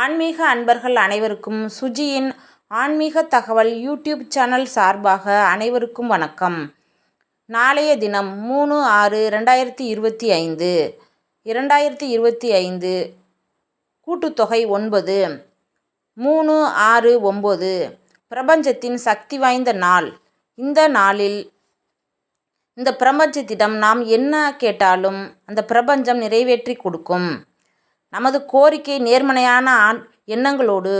ஆன்மீக அன்பர்கள் அனைவருக்கும் சுஜியின் ஆன்மீக தகவல் யூடியூப் சேனல் சார்பாக அனைவருக்கும் வணக்கம். நாளைய தினம் மூணு ஆறு ரெண்டாயிரத்தி இருபத்தி ஐந்து இரண்டாயிரத்தி இருபத்தி ஐந்து கூட்டுத்தொகை ஒன்பது மூணு ஆறு ஒம்பது பிரபஞ்சத்தின் சக்தி வாய்ந்த நாள். இந்த நாளில் இந்த பிரபஞ்சத்திடம் நாம் என்ன கேட்டாலும் அந்த பிரபஞ்சம் நிறைவேற்றி கொடுக்கும். நமது கோரிக்கை நேர்மறையான ஆண் எண்ணங்களோடு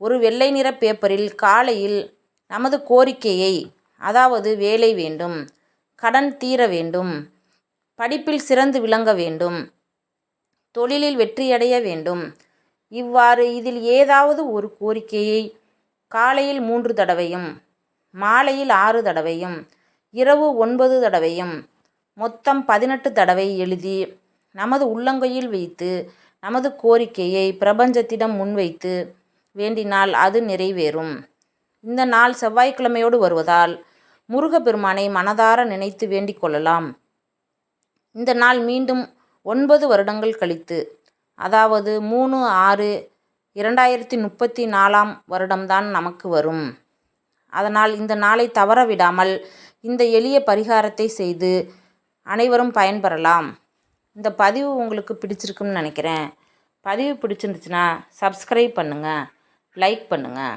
ஒரு வெள்ளை நிற பேப்பரில் காலையில் நமது கோரிக்கையை அதாவது வேலை வேண்டும் கடன் தீர வேண்டும் படிப்பில் சிறந்து விளங்க வேண்டும் தொழிலில் வெற்றியடைய வேண்டும். இவ்வாறு இதில் ஏதாவது ஒரு கோரிக்கையை காலையில் மூன்று தடவையும் மாலையில் ஆறு தடவையும் இரவு ஒன்பது தடவையும் மொத்தம் பதினெட்டு தடவை எழுதி நமது உள்ளங்கையில் வைத்து நமது கோரிக்கையை பிரபஞ்சத்திடம் முன்வைத்து வேண்டினால் அது நிறைவேறும். இந்த நாள் செவ்வாய்க்கிழமையோடு வருவதால் முருகப்பெருமானை மனதார நினைத்து வேண்டிக் கொள்ளலாம். இந்த நாள் மீண்டும் ஒன்பது வருடங்கள் கழித்து அதாவது மூணு ஆறு இரண்டாயிரத்தி முப்பத்தி நாலாம் வருடம்தான் நமக்கு வரும். அதனால் இந்த நாளை தவற விடாமல் இந்த எளிய பரிகாரத்தை செய்து அனைவரும் பயன்பெறலாம். இந்த பதிவு உங்களுக்கு பிடிச்சிருக்குன்னு நினைக்கிறேன். பதிவு பிடிச்சிருந்துச்சுன்னா சப்ஸ்கிரைப் பண்ணுங்கள் லைக் பண்ணுங்கள்